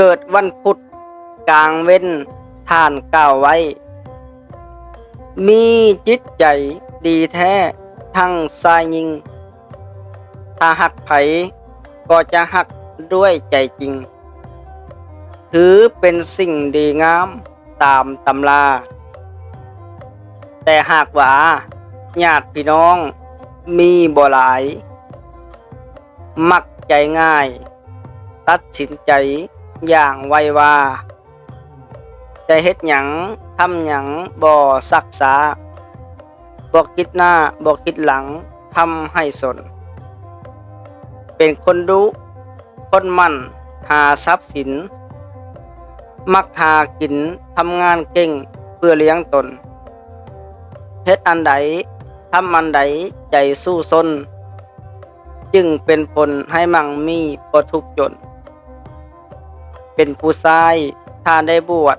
เกิดวันพุธกลางเว้นท่านกล่าวไว้ มีจิตใจดีแท้ทั้งสายยิง ถ้าหักไผก็จะหักด้วยใจจริง ถือเป็นสิ่งดีงามตามตำรา แต่หากว่าญาติพี่น้องมีบ่หลาย มักใจง่าย ตัดสินใจ อย่างไววาแต่เฮ็ดหยังทำหยังบ่สักษาบ่คิดหน้าบ่คิดหลังทำให้สน เป็นคนดุคนมั่น หาทรัพย์สิน มักหากินทำงานเก่งเพื่อเลี้ยงตนเฮ็ดอันใดทำอันใดใจสู้ซนจึงเป็นผลให้มั่งมีบ่ทุกจน เป็นผู้ชายถ้าได้บวช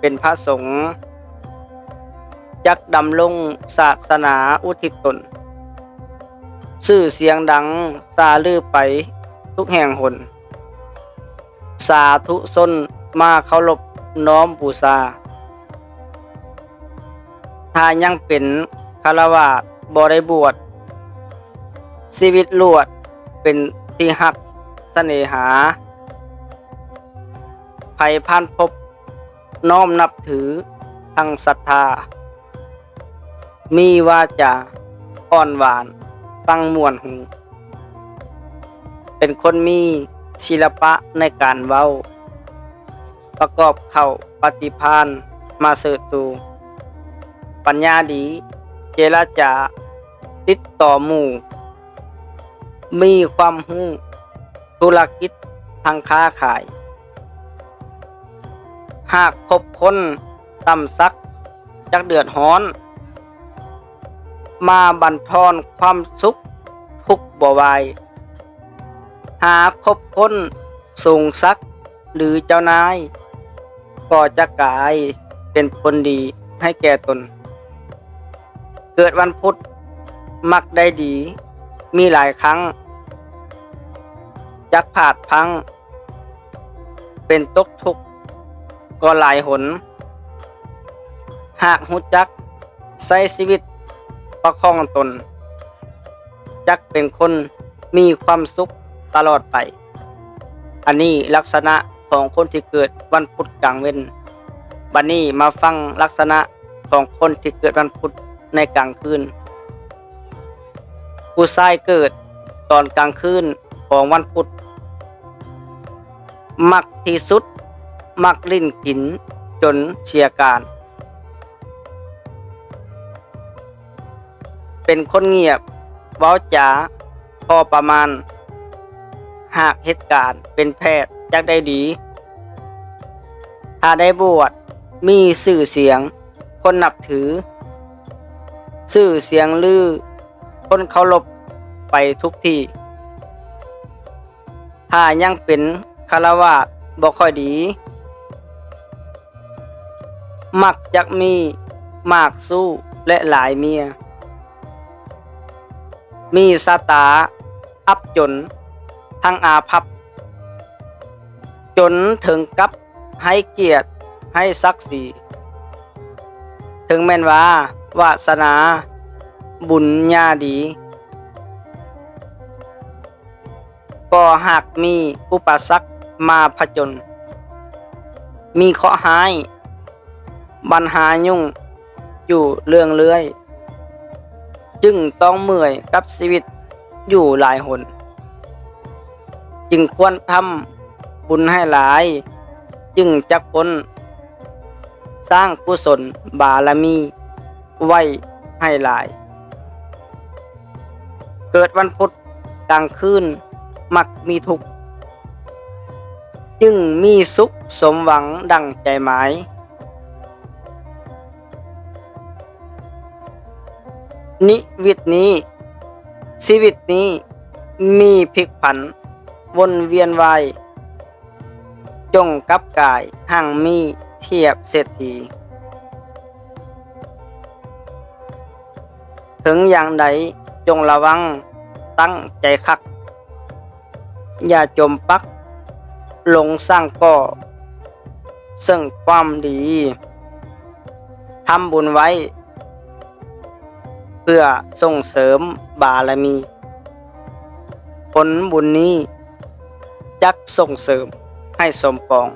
เป็นพระสงฆ์จักดำลงศาสนาอุทิศตนชื่อเสียงดังซาลือไปทุกแห่งหน สาธุสนมาเคารพน้อมบูชาถ้ายังเป็นคารวาสบริบวชชีวิตลวดเป็นที่หักเสน่หา ภัยพันพบ น้อมนับถือทั้งศรัทธา มีวาจาอ่อนหวาน ฟังมวนหู เป็นคนมีศิลปะในการเว้า ประกอบเข้าปฏิพานมาเสริฐสูปัญญาดี เจรจา ติดต่อหมู่ มีความหู้ธุรกิจทางค้าขาย หากคบคนต่ำซักจักเดือดฮ้อน มาบันทอนความสุขทุกบ่วาย หาคบคนสูงสักหรือเจ้านาย ก็จะกลายเป็นผลดีให้แก่ตน เกิดวันพุธมักได้ดี มีหลายครั้ง จักผาดพัง เป็นตกทุกข์ ก็หลายหน หากหุจักใช้ชีวิตประคองตน จักเป็นคนมีความสุขตลอดไป อันนี้ลักษณะของคนที่เกิดวันพุธกลางเว้น บันนี้มาฟังลักษณะของคนที่เกิดวันพุธในกลางคืน ผู้ชายเกิดตอนกลางคืนของวันพุธมักที่สุด มักลิ้นกินจนเชียการ เป็นคนเงียบเว้าจาพอประมาณ หากเหตุการณ์เป็นแพทย์จักได้ดี ถ้าได้บวชมีสื่อเสียง คนนับถือ สื่อเสียงลือ คนเคารพไปทุกที่ ถ้ายังเป็นคารวาบ่ค่อยดี มักจักมีมากสู้และหลายเมีย มีสตา อับจน ทั้งอาภัพจนถึงกับให้เกียรติให้ศักดิ์ศรีถึงแม้นว่าวาสนา บุญญาดี ก็หากมีอุปสรรคมาผจญมีเคราะหาย ปัญหายุ่งอยู่เรื่องเลื่อย จึงต้องเมื่อยกับชีวิตอยู่หลายหน จึงควรทำบุญให้หลาย จึงจักพ้นสร้างกุศลบารมี ไว้ให้หลาย เกิดวันพุธกลางคืนมักมีทุกข์ จึงมีสุขสมหวังดังใจหมาย นิวิตนี้ ชีวิตนี้มีพลิกผัน วนเวียนวายจงกับกายห่างมีเทียบเศรษฐี ถึงอย่างใดจงระวังตั้งใจคัก อย่าจมปัก ลงสร้างก่อ ซึ่งความดี ทำบุญไว้ เพื่อส่งเสริมบารมี ผลบุญนี้จักส่งเสริมให้สมปอง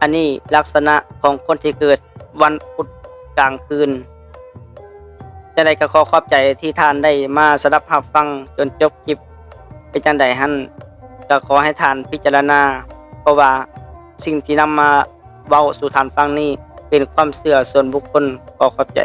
อันนี้ลักษณะของคนที่เกิดวันพุธกลางคืนจะได้ก็ขอขอบใจที่ท่านได้มาสดับรับฟังจนจบคลิปเป็นจังใดหั่นก็ขอให้ท่านพิจารณา เพราะว่าสิ่งที่นำมาเว้าสู่ท่านฟังนี้เป็นความเชื่อส่วนบุคคลขอขอบใจ